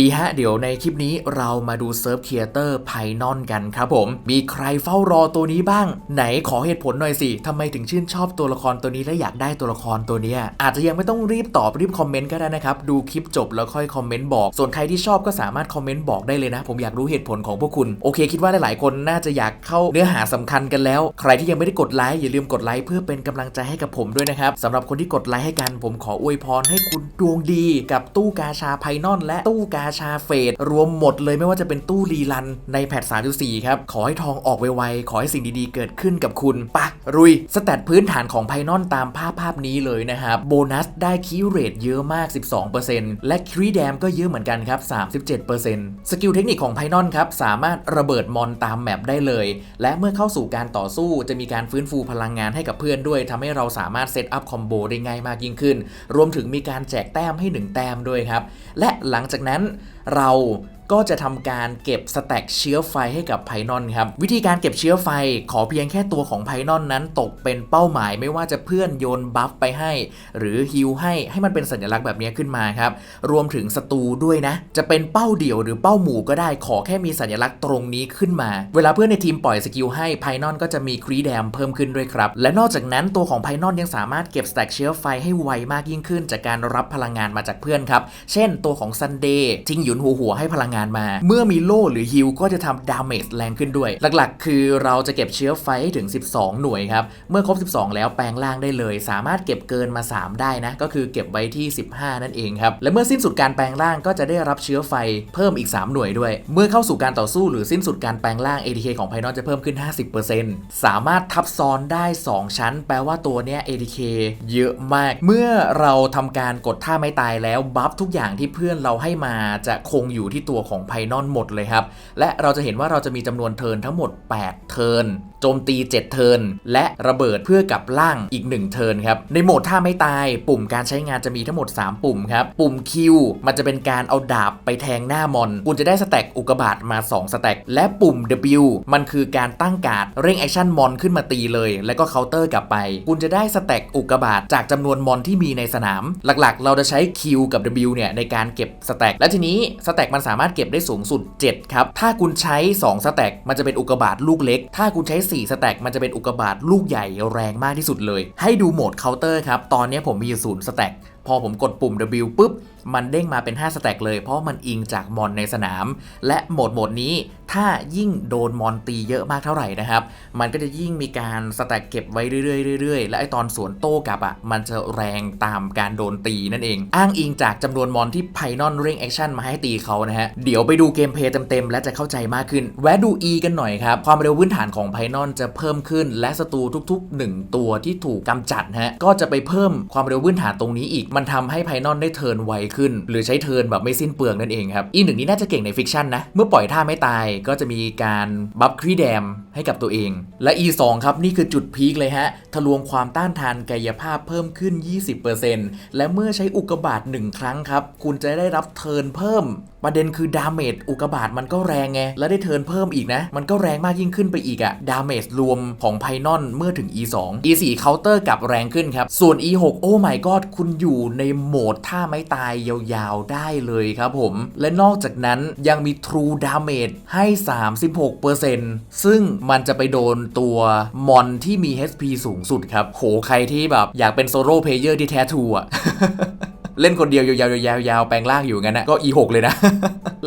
ดีฮะ เดี๋ยวในคลิปนี้เรามาดูเซิร์ฟเคียเตอร์ไพนอนกันครับผม มีใครเฝ้ารอตัวนี้บ้าง ไหนขอเหตุผลหน่อยสิทำไมถึงชื่นชอบตัวละครตัวนี้และอยากได้ตัวละครตัวเนี้ย อาจจะยังไม่ต้องรีบตอบรีบคอมเมนต์ก็ได้นะครับ ดูคลิปจบแล้วค่อยคอมเมนต์บอก ส่วนใครที่ชอบก็สามารถคอมเมนต์บอกได้เลยนะ ผมอยากรู้เหตุผลของพวกคุณ โอเค คิดว่าหลายๆคนน่าจะอยากเข้าเนื้อหาสำคัญกันแล้ว ใครที่ยังไม่ได้กดไลค์อย่าลืมกดไลค์เพื่อเป็นกำลังใจให้กับผมด้วยนะครับสำหรับคนที่กดไลค์ให้กันผมขออวยพรให้คุณดวงดี กับตู้กาชาไพนอนและตู้กาชาเฟดรวมหมดเลยไม่ว่าจะเป็นตู้รีลันในแพท3.4 ครับ ขอให้ทองออกไวๆ ขอให้สิ่งดีๆ เกิดขึ้นกับคุณปะรุย สแตทพื้นฐานของไพนอนตามภาพภาพนี้เลยนะครับ โบนัสได้คีย์เรทเยอะมาก 12%และครีแดมก็เยอะเหมือนกันครับ 37%สกิลเทคนิคของไพนอนครับ สามารถระเบิดมอนตามแมปได้เลย และเมื่อเข้าสู่การต่อสู้จะมีการฟื้นฟูพลังงานให้กับเพื่อนด้วยทำให้เราสามารถเซตอัพคอมโบได้ง่ายมากยิ่งขึ้น รวมถึงมีการแจกแต้มให้ 1 แต้มด้วยครับ และหลังจากนั้นเรา ก็จะทำการเก็บสแต็กเชื้อไฟให้กับไพนอนครับ วิธีการเก็บเชื้อไฟขอเพียงแค่ตัวของไพนอนนั้นตกเป็นเป้าหมายไม่ว่าจะเพื่อนโยนบัฟไปให้ หรือฮิลให้ให้มันเป็นสัญลักษณ์แบบนี้ขึ้นมาครับ รวมถึงศัตรูด้วยนะ จะเป็นเป้าเดี่ยวหรือเป้าหมู่ก็ได้ขอแค่มีสัญลักษณ์ตรงนี้ขึ้นมา เวลาเพื่อนในทีมปล่อยสกิลให้ไพนอนก็จะมีครีแดมเพิ่มขึ้นด้วยครับ และนอกจากนั้นตัวของไพนอนยังสามารถเก็บสแต็กเชื้อไฟให้ไวมากยิ่งขึ้น จากการรับพลังงานมาจากเพื่อนครับ เช่น ตัวของซันเดย์ทิ้งหยุนหัวหัวให้พลังงานมา เมื่อมีโล่หรือฮิลก็จะทำดาเมจแรงขึ้นด้วย หลักๆ คือเราจะเก็บเชื้อไฟให้ถึง 12 หน่วยครับ เมื่อครบ 12 แล้วแปลงร่างได้เลย สามารถเก็บเกินมา 3 ได้นะ ก็คือเก็บไว้ที่ 15 นั่นเองครับ และเมื่อสิ้นสุดการแปลงร่างก็จะได้รับเชื้อไฟเพิ่มอีก 3 หน่วยด้วย เมื่อเข้าสู่การต่อสู้หรือสิ้นสุดการแปลงร่าง ATK ของไพนอลจะเพิ่มขึ้น 50%สามารถทับซ้อนได้ 2 ชั้น แปลว่าตัวเนี้ย ATK เยอะมาก เมื่อเราทำการกดท่าไม่ตายแล้วบัฟทุกอย่างที่เพื่อนเราให้มาจะคงอยู่ที่ตัวของไพนอนหมดเลยครับ และเราจะเห็นว่าเราจะมีจำนวนเทิร์นทั้งหมด 8 เทิร์น โจมตี 7 เทิร์นและระเบิดเพื่อกับล่างอีก 1 เทิร์นครับ ในโหมดท่าไม่ตายปุ่มการใช้งานจะมีทั้งหมด 3 ปุ่มครับ ปุ่ม Q มันจะเป็นการเอาดาบไปแทงหน้ามอน คุณจะได้สแต็กอุกบาตมา 2 สแต็กและปุ่ม W มันคือการตั้งการ์ดเร่งแอคชั่นมอนขึ้นมาตีเลย แล้วก็เคาน์เตอร์กลับไป คุณจะได้สแต็กอุกบาตจากจำนวนมอนที่มีในสนาม หลักๆ เราจะใช้ Q กับ W เนี่ยในการเก็บสแต็กและทีนี้สแต็กมันสามารถเก็บได้สูงสุด 7 ครับ ถ้าคุณใช้ 2 สแต็กมันจะเป็นอุกบาตลูกเล็ก ถ้าคุณใช้4สแต็กมันจะเป็นอุกกาบาตลูกใหญ่แรงมากที่สุดเลย ให้ดูโหมดเคาน์เตอร์ครับ ตอนนี้ผมมีอยู่ศูนย์สแต็ก พอผมกดปุ่ม W ปุ๊บ มันเด้งมาเป็น 5 สแต็กเลย เพราะมันอิงจากมอนในสนาม และโหมดโหมดนี้ถ้ายิ่งโดนมอนตีเยอะมากเท่าไหร่นะครับ มันก็จะยิ่งมีการสแต็กเก็บไว้เรื่อยๆเรื่อยๆและไอตอนสวนโต้กลับอะ มันจะแรงตามการโดนตีนั่นเอง อ้างอิงจากจำนวนมอนที่ไพนอนเร่งแอคชั่นมาให้ตีเขานะฮะ เดี๋ยวไปดูเกมเพย์เต็มๆ และจะเข้าใจมากขึ้น แวะดู E กันหน่อยครับ ความเร็วพื้นฐานของไพนอนจะเพิ่มขึ้น และศัตรูทุก ๆ 1 ตัวที่ถูกกำจัดฮะ ก็จะไปเพิ่มความเร็วพื้นฐานตรงนี้อีกมันทำให้ไพนอนได้เทินไวขึ้น หรือใช้เทินแบบไม่สิ้นเปลืองนั่นเองครับ อีหนึ่งนี้น่าจะเก่งในฟิกชันนะ เมื่อปล่อยท่าไม่ตายก็จะมีการบัฟครีแดมให้กับตัวเอง และ E2 ครับ นี่คือจุดพีคเลยฮะ ทะลวงความต้านทานกายภาพเพิ่มขึ้น 20%และเมื่อใช้อุกกาบาต1ครั้งครับ คุณจะได้รับเทินเพิ่ม ประเด็นคือดาเมจอุกบาตมันก็แรงไง และได้เทิร์นเพิ่มอีกนะ มันก็แรงมากยิ่งขึ้นไปอีกอะดาเมจรวมของไพนอนเมื่อถึง E2 E4 เคาน์เตอร์กลับแรงขึ้นครับ ส่วน E6 โอ้ my god คุณอยู่ในโหมดท่าไม้ตายยาวๆได้เลยครับผม และนอกจากนั้นยังมี True Damage ให้ 36%ซึ่งมันจะไปโดนตัวมอนที่มี HP สูงสุดครับ โห ใครที่แบบอยากเป็นโซโล่เพลเยอร์ที่แท้ทูอะ เล่นคนเดียวยาวๆยาวๆแปลงร่างอยู่งั้นนะก็ E6 เลยนะ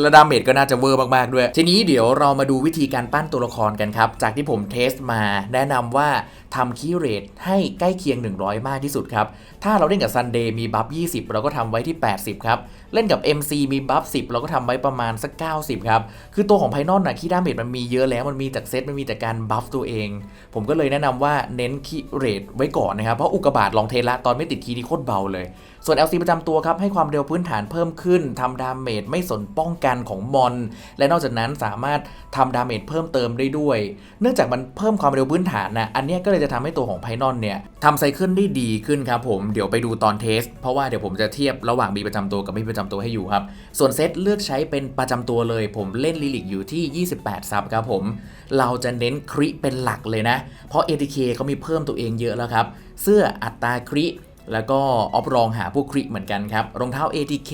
ระดาเมจก็น่าจะเวอร์มากๆด้วย ทีนี้เดี๋ยวเรามาดูวิธีการปั้นตัวละครกันครับ จากที่ผมเทสมาแนะนำว่าทำคีย์เรทให้ใกล้เคียง 100 มากที่สุดครับ ถ้าเราเล่นกับซันเดย์มีบัฟ 20 เราก็ทำไว้ที่ 80 ครับเล่นกับ MC มีบัฟ10 เราก็ทำไว้ประมาณสัก 90 ครับ คือตัวของไพนอนนะคีย์ดาเมจมันมีเยอะแล้วมันมีจากเซตมันมีแต่การบัฟตัวเอง ผมก็เลยแนะนำว่าเน้นคีย์เรทไว้ก่อนนะครับ เพราะอุกบาตลองเทละตอนไม่ติดคีย์นี่โคตรเบาเลย ส่วน LC ประจำตัวครับให้ความเร็วพื้นฐานเพิ่มขึ้นทำดาเมจไม่สนป้องกันของมอน และนอกจากนั้นสามารถทำดาเมจเพิ่มเติมได้ด้วย เนื่องจากมันเพิ่มความเร็วพื้นฐานนะอันนี้ก็เลยจะทำให้ตัวของไพนอนเนี่ยทำไซเคิลได้ดีขึ้นครับผมเดี๋ยวไปดูตอนเทส เพราะว่าเดี๋ยวผมจะเทียบระหว่างมีประจำตัวกับไม่ประจำตัวให้อยู่ครับ ส่วนเซตเลือกใช้เป็นประจำตัวเลย ผมเล่นลิลิกอยู่ที่ 28 ซับครับผม เราจะเน้นคริเป็นหลักเลยนะ เพราะ ATK เขามีเพิ่มตัวเองเยอะแล้วครับ เสื้ออัตราคริแล้วก็ออฟรองหาพวกคริเหมือนกันครับ รองเท้า ATK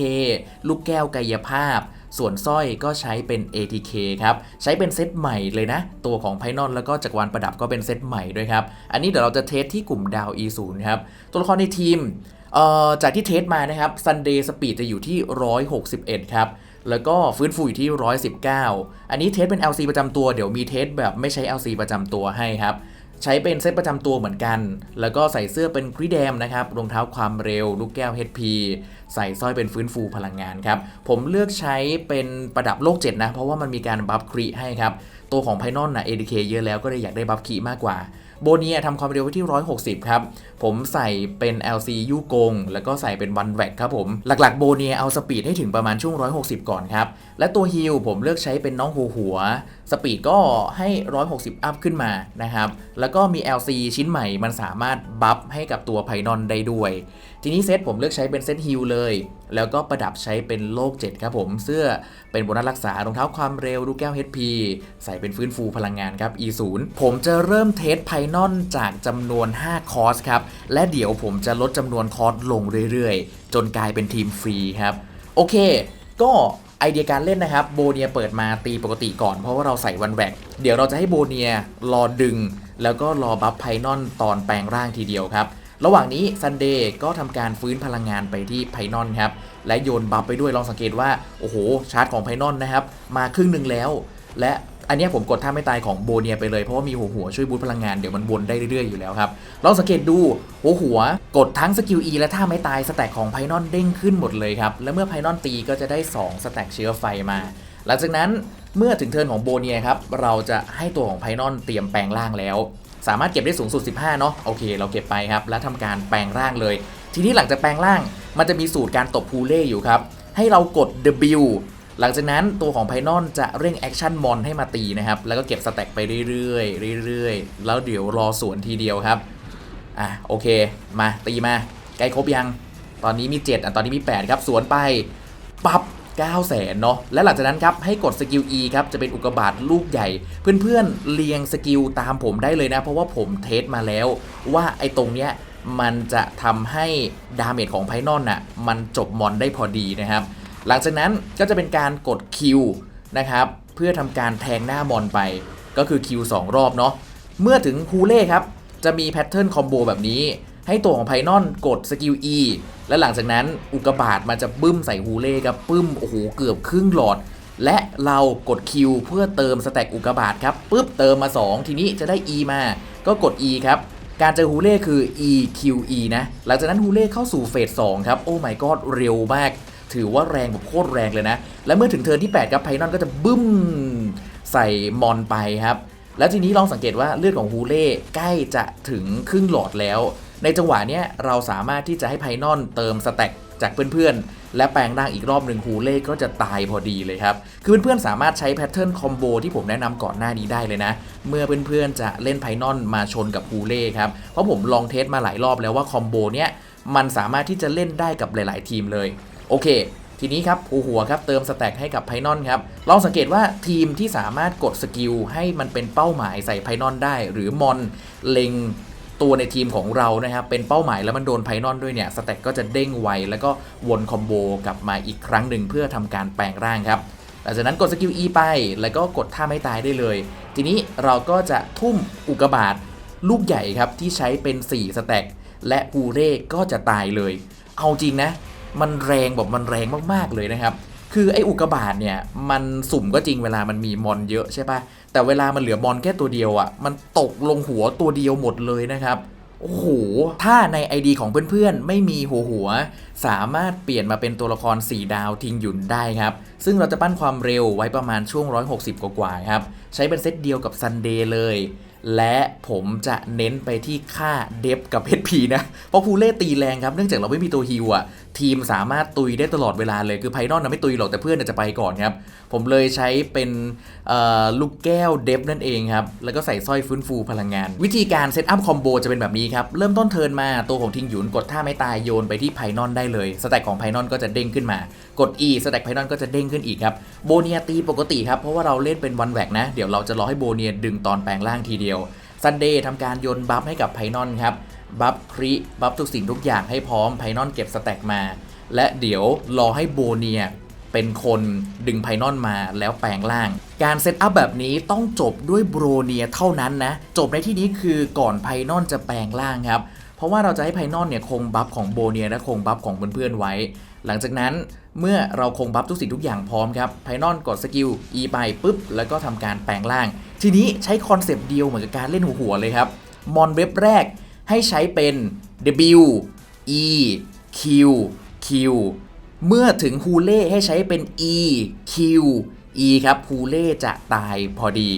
ลูกแก้วกายภาพ ส่วนสร้อยก็ใช้เป็น ATK ครับ ใช้เป็นเซตใหม่เลยนะ ตัวของไพนอนแล้วก็จักรวาลประดับก็เป็นเซตใหม่ด้วยครับ อันนี้เดี๋ยวเราจะเทสที่กลุ่มดาว E0 ครับ ตัวละครในทีม จากที่เทสมานะครับ Sunday Speed จะอยู่ที่ 161 ครับ แล้วก็ฟื้นฟูอยู่ที่ 119 อันนี้เทสเป็น LC ประจำตัว เดี๋ยวมีเทสแบบไม่ใช้ LC ประจำตัวให้ครับ ใช้เป็นเซตประจำตัวเหมือนกัน แล้วก็ใส่เสื้อเป็นกรีแดมนะครับ รองเท้าความเร็ว ลูกแก้ว HP ใส่สร้อยเป็นฟื้นฟูพลังงานครับ ผมเลือกใช้เป็นประดับโลก 7 นะ เพราะว่ามันมีการบัฟครีให้ครับ ตัวของไพนอนนะ ADK เยอะแล้วก็เลยอยากได้บัฟครีมากกว่า โบเนียทำความเร็วไว้ที่ 160 ครับ ผมใส่เป็น LC ยูกง แล้วก็ใส่เป็นวันแวกครับผม หลักๆโบเนียเอาสปีดให้ถึงประมาณช่วง 160 ก่อนครับ และตัวฮิลผมเลือกใช้เป็นน้องหัวหัว สปีดก็ให้ 160 อัพขึ้นมานะครับ แล้วก็มี LC ชิ้นใหม่มันสามารถบัฟให้กับตัวไพนอนได้ด้วย ทีนี้เซตผมเลือกใช้เป็นเซตฮิลเลย แล้วก็ประดับใช้เป็นโลก 7 ครับผม เสื้อเป็นโบนัสรักษารองเท้าความเร็วลูกแก้ว HP ใส่เป็นฟื้นฟูพลังงานครับ E0 ผมจะเริ่มเทสไพนอนจากจำนวน 5 คอร์สครับ และเดี๋ยวผมจะลดจำนวนคอร์สลงเรื่อยๆ จนกลายเป็นทีมฟรีครับ โอเค ก็ไอเดียการเล่นนะครับ โบเนียเปิดมาตีปกติก่อนเพราะว่าเราใส่วันแวกเดี๋ยวเราจะให้โบเนียรอดึง แล้วก็รอบัฟไพนอนตอนแปลงร่างทีเดียวครับ ระหว่างนี้ซันเดย์ก็ทำการฟื้นพลังงานไปที่ไพนอนครับ และโยนบัฟไปด้วยลองสังเกตว่า โอ้โห ชาร์จของไพนอนนะครับ มาครึ่งหนึ่งแล้ว และอันนี้ผมกดท่าไม่ตายของโบเนียไปเลยเพราะว่ามีหัวหัวช่วยบูตพลังงานเดี๋ยวมันวนได้เรื่อยๆอยู่แล้วครับลองสังเกตดูหัวหัวกดทั้งสกิล E และท่าไม่ตายสแต็กของไพนอนเด้งขึ้นหมดเลยครับและเมื่อไพนอนตีก็จะได้ 2 สแต็กเชื้อไฟมา หลังจากนั้นเมื่อถึงเทิร์นของโบเนียครับเราจะให้ตัวของไพนอนเตรียมแปลงร่างแล้ว สามารถเก็บได้สูงสุด 15 เนาะโอเค เราเก็บไปครับ แล้วทำการแปลงร่างเลย ทีนี้หลังจากแปลงร่าง มันจะมีสูตรการตบพูเล่อยู่ครับ ให้เรากด W หลังจากนั้นตัวของไพนอนจะเร่งแอคชั่นมอนให้มาตีนะครับ แล้วก็เก็บสแต็กไปเรื่อยๆเรื่อยๆ แล้วเดี๋ยวรอสวนทีเดียวครับ อะโอเค มาตีมา ใกล้ครบยัง ตอนนี้มี 7อะตอนนี้มี 8 ครับ สวนไปปับ 9แสนเนาะและหลังจากนั้นครับให้กดสกิล E ครับจะเป็นอุกกาบาตลูกใหญ่ เพื่อนๆเรียงสกิลตามผมได้เลยนะ เพราะว่าผมเทสมาแล้ว ว่าไอ้ตรงเนี้ยมันจะทำให้ดาเมจของไพนอนน่ะมันจบมอนได้พอดีนะครับ หลังจากนั้นก็จะเป็นการกด Q นะครับเพื่อทำการแทงหน้ามอนไป ก็คือ Q 2รอบเนาะเมื่อถึงฮูเล่ครับจะมีแพทเทิร์นคอมโบแบบนี้ ให้ตัวของไพนอนกดสกิล E และหลังจากนั้นอุกกาบาตมันจะบึ้มใส่ฮูเล่ครับปึ้มโอ้โหเกือบครึ่งหลอด และเรากด Q เพื่อเติมสแต็กอุกกาบาตครับปึ๊บเติมมา 2 ทีนี้จะได้ E มา ก็กด E ครับการเจอฮูเล่คือ EQE นะหลังจากนั้นฮูเล่เข้าสู่เฟส2ครับโอ้ my god เร็วมาก ถือว่าแรงแบบโคตรแรงเลยนะ และเมื่อถึงเทิร์นที่ 8 ครับไพนอนก็จะบึ้มใส่มอนไปครับแล้วทีนี้ลองสังเกตว่าเลือดของฮูเล่ใกล้จะถึงครึ่งหลอดแล้ว ในจังหวะเนี้ยเราสามารถที่จะให้ไพนอนเติมสแต็กจากเพื่อนๆ และแปลงร่างอีกรอบหนึ่งฮูเล่ก็จะตายพอดีเลยครับ คือเพื่อนๆ สามารถใช้แพทเทิร์นคอมโบที่ผมแนะนำก่อนหน้านี้ได้เลยนะ เมื่อเพื่อนๆ จะเล่นไพนอนมาชนกับฮูเล่ครับ เพราะผมลองเทสมาหลายรอบแล้วว่าคอมโบเนี้ยมันสามารถที่จะเล่นได้กับหลาย ๆ ทีมเลย โอเค ทีนี้ครับหัวหัวครับเติมสแต็กให้กับไพนอนครับ ลองสังเกตว่าทีมที่สามารถกดสกิลให้มันเป็นเป้าหมายใส่ไพนอนได้ หรือมอนเล็ง ตัวในทีมของเรานะครับเป็นเป้าหมายแล้วมันโดนไพนอนด้วยเนี่ยสแต็กก็จะเด้งไวแล้วก็วนคอมโบกลับมาอีกครั้งหนึ่งเพื่อทำการแปลงร่างครับหลังจากนั้นกดสกิล E ไป แล้วก็กดท่าไม่ตายได้เลย ทีนี้เราก็จะทุ่มอุกบาตลูกใหญ่ครับที่ใช้เป็น 4 สแต็กและฮูเร่ก็จะตายเลย เอาจริงนะ มันแรงแบบมันแรงมากๆเลยนะครับ คือไอ้อุกกาบาตเนี่ยมันสุ่มก็จริงเวลามันมีมอนเยอะใช่ปะแต่เวลามันเหลือมอนแค่ตัวเดียวอะ่ะมันตกลงหัวตัวเดียวหมดเลยนะครับโอ้โห ถ้าใน ID ของเพื่อนๆ ไม่มีหัวหัว สามารถเปลี่ยนมาเป็นตัวละคร 4 ดาวทิงหยุนได้ครับ ซึ่งเราจะปั้นความเร็วไว้ประมาณช่วง 160 กว่าๆครับ ใช้เป็นเซตเดียวกับ Sunday เลย และผมจะเน้นไปที่ค่าเดฟกับ HP นะ เพราะพูเล่ตีแรงครับ เนื่องจากเราไม่มีตัวฮิวอะทีมสามารถตุยได้ตลอดเวลาเลย คือไพนอนนะไม่ตุยหรอก แต่เพื่อนจะไปก่อนครับ ผมเลยใช้เป็นลูกแก้วเดฟนั่นเองครับ แล้วก็ใส่สร้อยฟื้นฟูพลังงาน วิธีการเซตอัพคอมโบจะเป็นแบบนี้ครับ เริ่มต้นเทิร์นมาตัวของทิงหยุนกดท่าไม่ตายโยนไปที่ไพนอนได้เลยสแต็กของไพนอนก็จะเด้งขึ้นมา กด E สแต็กไพนอนก็จะเด้งขึ้นอีกครับโบเนียตีปกติครับเพราะว่าเราเล่นเป็นวันแวกนะ เดี๋ยวเราจะรอให้โบเนียดึงตอนแปลงร่างทีเดียวซันเดย์ทำการโยนบัฟให้กับไพนอนครับ บัฟคริบัฟทุกสิ่งทุกอย่างให้พร้อมไพนอนเก็บสแต็กมา และเดี๋ยวรอให้โบเนียเป็นคนดึงไพนอนมาแล้วแปลงร่าง การเซตอัพแบบนี้ต้องจบด้วยโบรเนียเท่านั้นนะ จบในที่นี้คือก่อนไพนอนจะแปลงร่างครับ เพราะว่าเราจะให้ไพนอนเนี่ยคงบัฟของโบเนียและคงบัฟของเพื่อนๆไว้ หลังจากนั้น เมื่อเราคงบัฟทุกสิ่งทุกอย่างพร้อมครับไพนอนกดสกิล E ไปปุ๊บ แล้วก็ทำการแปลงร่าง ทีนี้ใช้คอนเซปต์เดียวเหมือนกับการเล่นหัวๆเลยครับ มอนเว็บแรกให้ใช้เป็น W E Q Q เมื่อถึงฮูเล่ให้ใช้เป็น E Q E ครับฮูเล่จะตายพอดี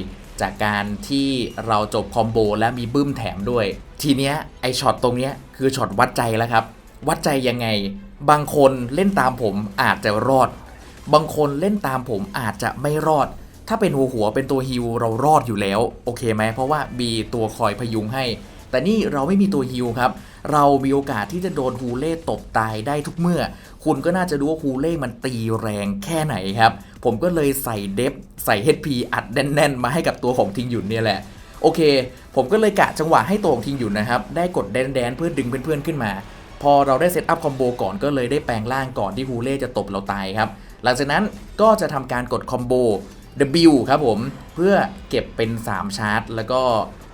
จากการที่เราจบคอมโบและมีบึ้มแถมด้วย ทีเนี้ยไอช็อตตรงเนี้ยคือช็อตวัดใจแล้วครับ วัดใจยังไง บางคนเล่นตามผมอาจจะรอด บางคนเล่นตามผมอาจจะไม่รอด ถ้าเป็นหัวหัวเป็นตัวฮิวเรารอดอยู่แล้ว โอเคไหมเพราะว่ามีตัวคอยพยุงให้ แต่นี่เราไม่มีตัวฮิวครับ เรามีโอกาสที่จะโดนฮูเล่ตบตายได้ทุกเมื่อ คุณก็น่าจะรู้ว่าฮูเล่มันตีแรงแค่ไหนครับ ผมก็เลยใส่เดฟใส่ HP อัดแน่น ๆ มาให้กับตัวของทิงหยุนเนี่ยแหละโอเค ผมก็เลยกะจังหวะให้ตัวของทิงหยุนนะครับ ได้กดแดนๆเพื่อดึงเพื่อนๆขึ้นมา พอเราได้เซตอัพคอมโบก่อนก็เลยได้แปลงร่างก่อนที่ฮูเล่จะตบเราตายครับ หลังจากนั้นก็จะทำการกดคอมโบ W ครับผม เพื่อเก็บเป็น 3 ชาร์จ แล้วก็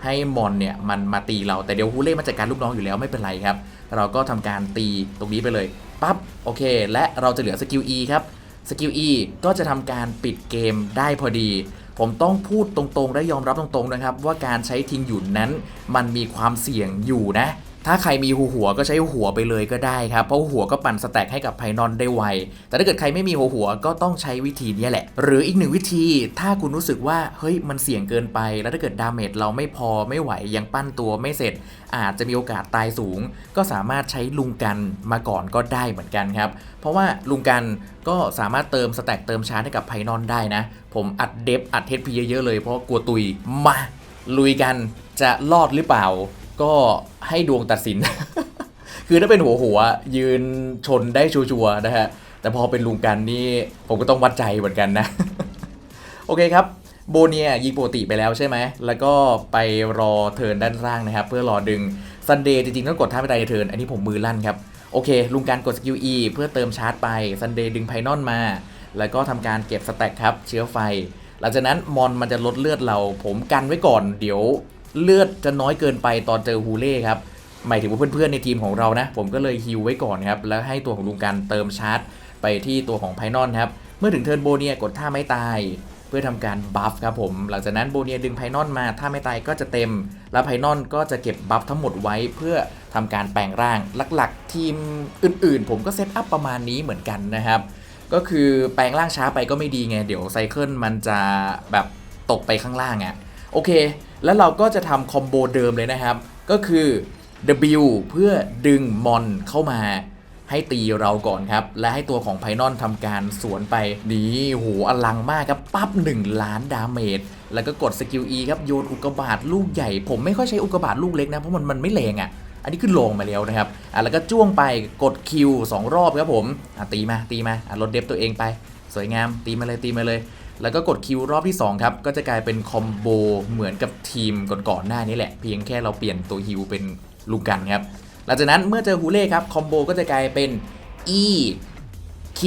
ให้มอนเนี่ยมันมาตีเราแต่เดี๋ยวฮูเล่มาจัดการลูกน้องอยู่แล้วไม่เป็นไรครับ เราก็ทำการตีตรงนี้ไปเลยปั๊บโอเค และเราจะเหลือสกิล E ครับสกิล E ก็จะทำการปิดเกมได้พอดี ผมต้องพูดตรงๆ และยอมรับตรงๆนะครับ ว่าการใช้ทิงหยุนนั้น มันมีความเสี่ยงอยู่นะ ถ้าใครมีหัวหัวก็ใช้หัวไปเลยก็ได้ครับ เพราะหัวก็ปั่นสแต็กให้กับไพนอนได้ไว แต่ถ้าเกิดใครไม่มีหัวหัวก็ต้องใช้วิธีนี้แหละ หรืออีกหนึ่งวิธีถ้าคุณรู้สึกว่าเฮ้ยมันเสี่ยงเกินไป แล้วถ้าเกิดดาเมจเราไม่พอไม่ไหวยังปั้นตัวไม่เสร็จ อาจจะมีโอกาสตายสูง ก็สามารถใช้ลุงกันมาก่อนก็ได้เหมือนกันครับ เพราะว่าลุงกันก็สามารถเติมสแต็กเติมชาร์จให้กับไพนอนได้นะ ผมอัดเดฟอัดเทสพีเยอะๆเลยเพราะกลัวตุยมาลุยกันจะรอดหรือเปล่า ก็ให้ดวงตัดสิน คือถ้าเป็นหัวหัวๆยืนชนได้ชัวร์นะฮะ แต่พอเป็นลุงกันนี่ผมก็ต้องวัดใจเหมือนกันนะ โอเคครับโบเนียยิงปกติไปแล้วใช่ไหม แล้วก็ไปรอเทินด้านล่างนะครับ เพื่อรอดึงซันเดย์จริงๆต้องกดท่าไม่ตายในเทินอันนี้ผมมือลั่นครับ โอเค ลุงการกดสกิล E เพื่อเติมชาร์จไปซันเดย์ดึงไพนอนมา แล้วก็ทำการเก็บสแต็กครับ เชื้อไฟ หลังจากนั้นมอนมันจะลดเลือดเรา ผมกันไว้ก่อน เดี๋ยว เลือดจะน้อยเกินไปตอนเจอฮูเล่ครับหมายถึงว่าเพื่อนๆในทีมของเรานะ ผมก็เลยฮิวไว้ก่อนครับแล้วให้ตัวของลุงกันเติมชาร์จ ไปที่ตัวของไพนอนครับเมื่อถึงเทิร์นโบเนียกดท่าไม่ตาย เพื่อทำการบัฟครับผมหลังจากนั้นโบเนียดึงไพนอนมาถ้าไม่ตายก็จะเต็ม แล้วไพนอนก็จะเก็บบัฟทั้งหมดไว้เพื่อทำการแปลงร่างหลักๆ ทีมอื่นๆ ผมก็เซตอัพประมาณนี้เหมือนกันนะครับก็คือแปลงร่างช้าไปก็ไม่ดีไง เดี๋ยวไซเคิลมันจะแบบตกไปข้างล่างอะ่ะโอเค แล้วเราก็จะทำคอมโบเดิมเลยนะครับ ก็คือ W เพื่อดึงมอนเข้ามาให้ตีเราก่อนครับ และให้ตัวของไพนอนทำการสวนไปนี่โหอลังมากครับปั๊บ1 ล้านดาเมจแล้วก็กดสกิล E ครับโยนอุกกาบาตลูกใหญ่ ผมไม่ค่อยใช้อุกกาบาตลูกเล็กนะ เพราะมันมันไม่แรงอะ่ะ อันนี้ขึ้นลงมาแล้วนะครับอะแล้วก็จ้วงไปกด Q 2รอบครับผมอะตีมาตีมาอะลดเดฟตัวเองไป สวยงามตีมาเลยตีมาเลย แล้วก็กดคิวรอบที่ 2 ครับ ก็จะกลายเป็นคอมโบเหมือนกับทีมก่อนๆหน้านี้แหละ เพียงแค่เราเปลี่ยนตัวฮิวเป็นลูกกันครับ หลังจากนั้นเมื่อเจอฮูเล่ครับ คอมโบก็จะกลายเป็น E Q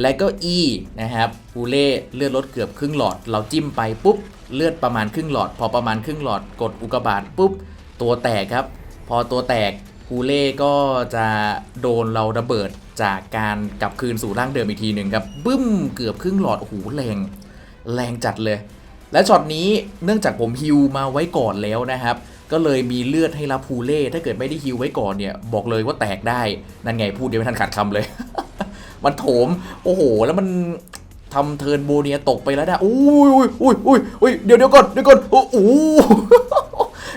และก็ E นะครับฮูเล่เลือดลดเกือบครึ่งหลอด เราจิ้มไปปุ๊บ เลือดประมาณครึ่งหลอด พอประมาณครึ่งหลอดกดอุกกาบาตปุ๊บ ตัวแตกครับ พอตัวแตกฮูเล่ก็จะโดนเราระเบิด จากการกลับคืนสู่ร่างเดิมอีกทีหนึ่งครับบึ้มเกือบครึ่งหลอดโอ้โหแรงแรงจัดเลย และช็อตนี้เนื่องจากผมฮิวมาไว้ก่อนแล้วนะครับ ก็เลยมีเลือดให้รับฮูเล่ถ้าเกิดไม่ได้ฮิวไว้ก่อนเนี่ย บอกเลยว่าแตกได้ นั่นไงพูดเดียวไม่ทันขาดคำเลย มันโถม โอ้โห แล้วมันทำเทิร์นโบเนียตกไปแล้วนะอุ้ยอุ้ยอุ้ยอุ้ยเดี๋ยวเดี๋ยวก่อนเดี๋ยวก่อนโอ้โห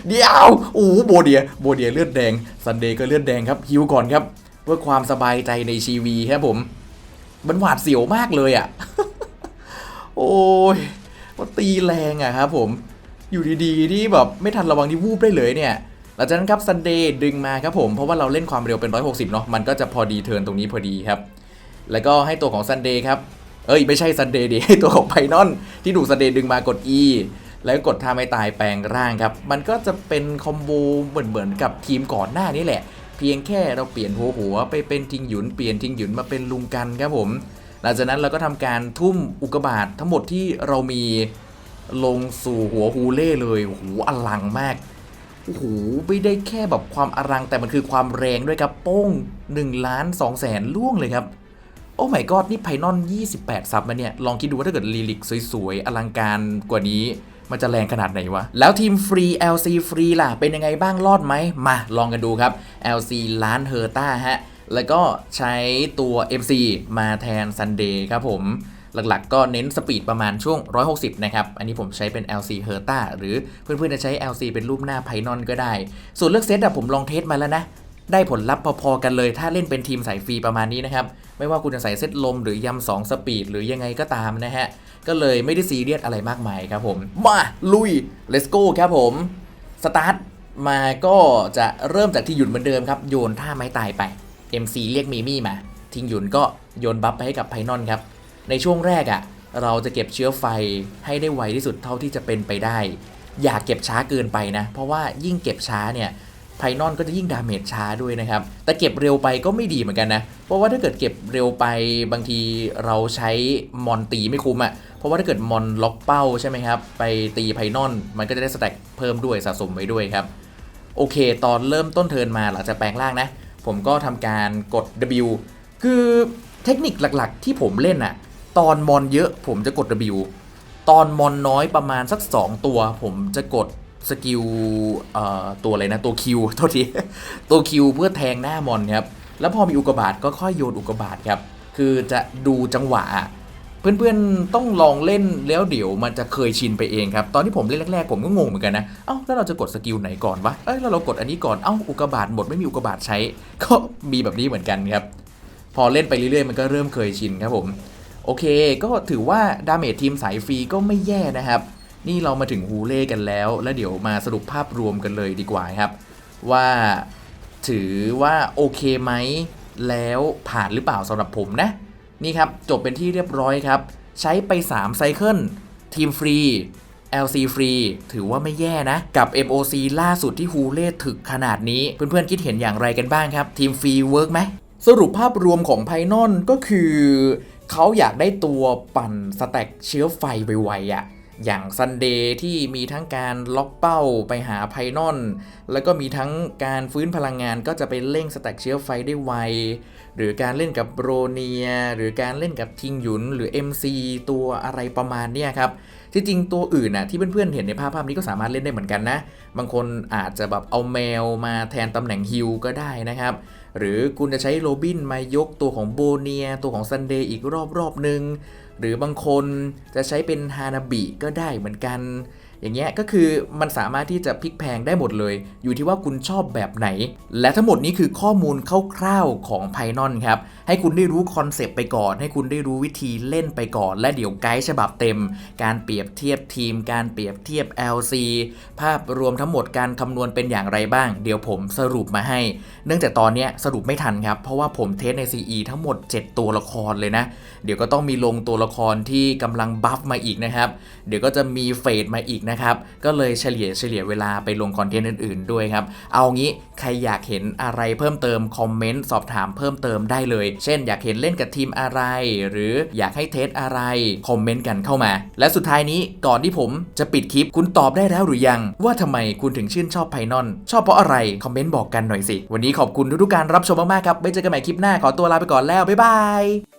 เดี๋ยวโอ้โหโบเดียโบเดียเลือดแดงซันเดย์ก็เลือดแดงครับฮิวก่อนครับ เพื่อความสบายใจในชีวีครับผม มันหวาดเสียวมากเลยอะ โอ้ยมันตีแรงอะครับผม อยู่ดีๆที่แบบไม่ทันระวังที่วูบได้เลยเนี่ย หลังจากนั้นครับซันเดย์ดึงมาครับผม เพราะว่าเราเล่นความเร็วเป็น 160 เนาะ มันก็จะพอดีเทิร์นตรงนี้พอดีครับ แล้วก็ให้ตัวของซันเดย์ครับ เอ้ยไม่ใช่ซันเดย์ดิให้ตัวของไพนอนที่ถูกซันเดย์ดึงมากด E แล้วกดท่าไม่ตายแปลงร่างครับ มันก็จะเป็นคอมโบเหมือนๆกับทีมก่อนหน้านี้แหละ เพียงแค่เราเปลี่ยนหัวหัวไปเป็นทิงหยุนเปลี่ยนทิงหยุนมาเป็นลุงกันครับผม หลังจากนั้นเราก็ทำการทุ่มอุกบาตทั้งหมดที่เรามีลงสู่หัวฮูเล่เลยโอ้โหอลังมากโอ้โหไม่ได้แค่แบบความอลังแต่มันคือความแรงด้วยครับโป้ง1ล้าน2แสนล่วงเลยครับ โอ้ my god นี่ไพนอน 28 ซับมาเนี่ย ลองคิดดูว่าถ้าเกิดลีลิกสวยๆ อลังการกว่านี้ มันจะแรงขนาดไหนวะ แล้วทีมฟรี LC ฟรีล่ะ เป็นยังไงบ้างรอดไหม มาลองกันดูครับ LC ล้านเฮอร์ต้าฮะ แล้วก็ใช้ตัว MC มาแทนซันเดย์ครับผมหลักๆ ก็เน้นสปีดประมาณช่วง 160 นะครับ อันนี้ผมใช้เป็น LC h e r t a หรือเพื่อนๆ จะใช้ LC เป็นรูปหน้าไพนอนก็ได้ ส่วนเลือกเซตอะผมลองเทสมาแล้วนะ ได้ผลลัพธ์พอๆกันเลย ถ้าเล่นเป็นทีมสายฟรีประมาณนี้นะครับ ไม่ว่าคุณจะใส่เซตลมหรือยำ2สปีดหรือยังไงก็ตามนะฮะ ก็เลยไม่ได้ซีเรียสอะไรมากมายครับผม มาลุย let's go ครับผม สตาร์ทมาก็จะเริ่มจากที่หยุดเหมือนเดิมครับ โยนท่าไม้ตายไป MC เรียกมีมี่มา ทิ้งหยุนก็โยนบัฟไปให้กับไพนอนครับ ในช่วงแรกอะ่ะ เราจะเก็บเชื้อไฟให้ได้ไวที่สุดเท่าที่จะเป็นไปได้ อย่าเก็บช้าเกินไปนะ เพราะว่ายิ่งเก็บช้าเนี่ย ไพนอนก็จะยิ่งดาเมจช้าด้วยนะครับ แต่เก็บเร็วไปก็ไม่ดีเหมือนกันนะ เพราะว่าถ้าเกิดเก็บเร็วไปบางทีเราใช้มอนตีไม่คุ้มอะ่ะ เพราะว่าถ้าเกิดมอนล็อกเป้าใช่ไหมครับ ไปตีไพนอนมันก็จะได้สแต็กเพิ่มด้วยสะสมไว้ด้วยครับ โอเค ตอนเริ่มต้นเทินมาหลังจากแปลงร่างนะ ผมก็ทำการกด W คือเทคนิคหลักๆ ที่ผมเล่นอะ ตอนมอนเยอะผมจะกด W ตอนมอนน้อยประมาณสัก 2 ตัว ผมจะกด สกิลเอ่อตัวอะไรนะตัวคิวโทษทีตัวคิวเพื่อแทงหน้ามอนครับแล้วพอมีอุกบาตก็ค่อยโยนอุกบาตครับคือจะดูจังหวะ เพื่อนๆต้องลองเล่นแล้วเดี๋ยวมันจะเคยชินไปเองครับตอนที่ผมเล่นแรกๆผมก็งงเหมือนกันนะเอ้าแล้วเราจะกดสกิลไหนก่อนวะเอ้ยแล้วเรากดอันนี้ก่อนเอ้าอุกบาตหมดไม่มีอุกบาตใช้ ก็มีแบบนี้เหมือนกันครับพอเล่นไปเรื่อยๆมันก็เริ่มเคยชินครับผมโอเค ก็ถือว่าดาเมจทีมสายฟรีก็ไม่แย่นะครับ นี่เรามาถึงฮูเล่กันแล้ว แล้วเดี๋ยวมาสรุปภาพรวมกันเลยดีกว่าครับ ว่าถือว่าโอเคไหมแล้วผ่านหรือเปล่าสำหรับผมนะ นี่ครับ จบเป็นที่เรียบร้อยครับ ใช้ไป3ไซเคิลทีมฟรี LC ฟรีถือว่าไม่แย่นะ กับ MOC ล่าสุดที่ฮูเล่ถึกขนาดนี้ เพื่อนๆคิดเห็นอย่างไรกันบ้างครับ ทีมฟรีเวิร์กไหมสรุปภาพรวมของไพนอนก็คือ เขาอยากได้ตัวปั่นสแต็กเชื้อไฟไวๆอะ่ะ อย่างซันเดย์ที่มีทั้งการล็อกเป้าไปหาไพนอน แล้วก็มีทั้งการฟื้นพลังงานก็จะไปเร่งสแต็กเชื้อไฟได้ไว หรือการเล่นกับโบรเนีย หรือการเล่นกับทิงหยุน หรือ MC ตัวอะไรประมาณเนี้ยครับที่จริงตัวอื่นน่ะที่เพื่อนๆเห็นในภาพภาพนี้ก็สามารถเล่นได้เหมือนกันนะ บางคนอาจจะแบบเอาแมวมาแทนตำแหน่งฮิลก็ได้นะครับ หรือคุณจะใช้โรบินมายกตัวของโบเนีย ตัวของซันเดย์อีกรอบรอบๆหนึ่ง หรือบางคนจะใช้เป็นฮานาบิก็ได้เหมือนกัน อย่างเงี้ยก็คือมันสามารถที่จะพลิกแพงได้หมดเลย อยู่ที่ว่าคุณชอบแบบไหน และทั้งหมดนี้คือข้อมูลคร่าวๆของ p y นอนครับ ให้คุณได้รู้คอนเซปต์ไปก่อน ให้คุณได้รู้วิธีเล่นไปก่อน และเดี๋ยวไกด์ฉบับเต็ม การเปรียบเทียบทีม การเปรียบเทียบ LC ภาพรวมทั้งหมดการคำนวณเป็นอย่างไรบ้าง เดี๋ยวผมสรุปมาให้ เนื่องจากตอนนี้สรุปไม่ทันครับ เพราะว่าผมเทสใน CE ทั้งหมด 7 ตัวละครเลยนะ เดี๋ยวก็ต้องมีลงตัวละครที่กำลังบัฟมาอีกนะครับ เดี๋ยวก็จะมีเฟดมาอีกนะครับ ก็เลยเฉลี่ยเฉลี่ยเวลาไปลงคอนเทนต์อื่น ๆ ด้วยครับ เอางี้ใครอยากเห็นอะไรเพิ่มเติมคอมเมนต์สอบถามเพิ่มเติมได้เลย เช่น อยากเห็นเล่นกับทีมอะไร หรืออยากให้เทสอะไรคอมเมนต์กันเข้ามา และสุดท้ายนี้ก่อนที่ผมจะปิดคลิปคุณตอบได้แล้วหรือยัง ว่าทำไมคุณถึงชื่นชอบไพนอน ชอบเพราะอะไรคอมเมนต์บอกกันหน่อยสิวันนี้ขอบคุณทุกๆการรับชมมากๆครับไว้เจอกันใหม่คลิปหน้าขอตัวลาไปก่อนแล้วบ๊ายบาย